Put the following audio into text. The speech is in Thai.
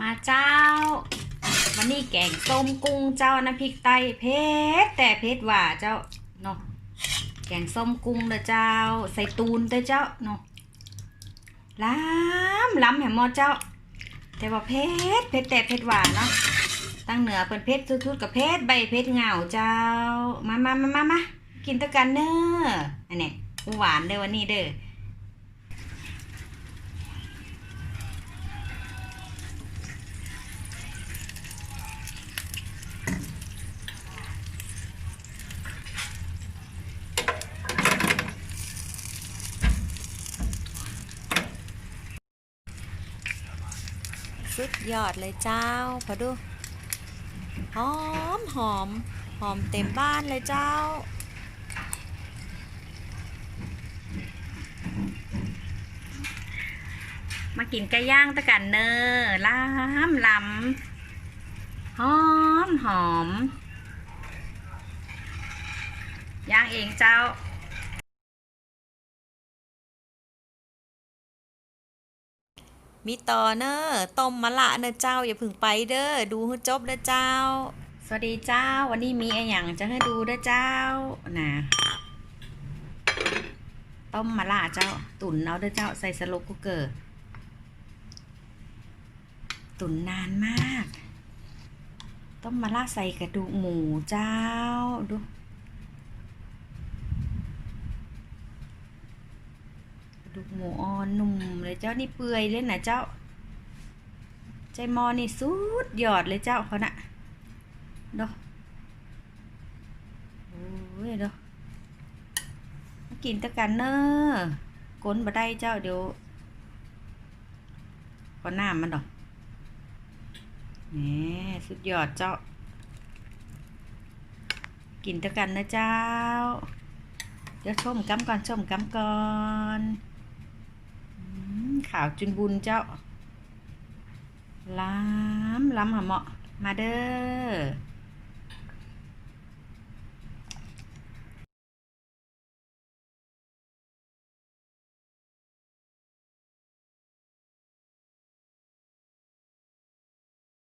มาเจ้า วันนี้แกงต้มกุ้งเจ้าน้ำพริกไตเผ็ดแต่เผ็ดหว่าเจ้าเนาะแกงส้มกุ้งเด้อเจ้า ใส่ตูนเด้อเจ้าเนาะล้ำล้ำแหมมอเจ้า แต่ว่าเผ็ดเผ็ดแต่เผ็ดหวานเนาะตั้งเหนือเป็นเผ็ดทุดๆกับเผ็ดใบเผ็ดเงาเจ้า มามามามามากินตะกันเน้ออันนี้หวานเด้อวันนี้เด้อ สุดยอดเลยเจ้าพอดู หอมหอม หอมเต็มบ้านเลยเจ้า มากินไก่ย่างตะกันเนอล้ำล้ำหอมหอมย่างเองเจ้า มีต่อเนอะต้มมะละเนอะเจ้า อย่าพึ่งไปเด้อดูให้จบเด้อเจ้า สวัสดีเจ้า วันนี้มีอะไรอย่างจะให้ดูเด้อเจ้านะต้มมะละเจ้า ตุ๋นเอาเด้อเจ้าใส่สโลกกุกเกอร์ตุ๋นนานมาก ต้มมะละใส่กระดูกหมูเจ้าดู กระดูกหมูอ่อนนุ่มเลยเจ้านี่เปื่อยเลยนะเจ้า ใจมอนี่สุดยอดเลยเจ้าเขาน่ะดอโอ้ยดอมากินตะกันเนอะก้นบ่ได้เจ้าเดี๋ยวก็น้ำมันดอกนี่สุดยอดเจ้า กินตะกันนะเจ้า เดี๋ยวชมกำก่อนชมกำก่อนาวจุนบุญเจ้าล้ำล้ำหาเหมาะมาเด้อ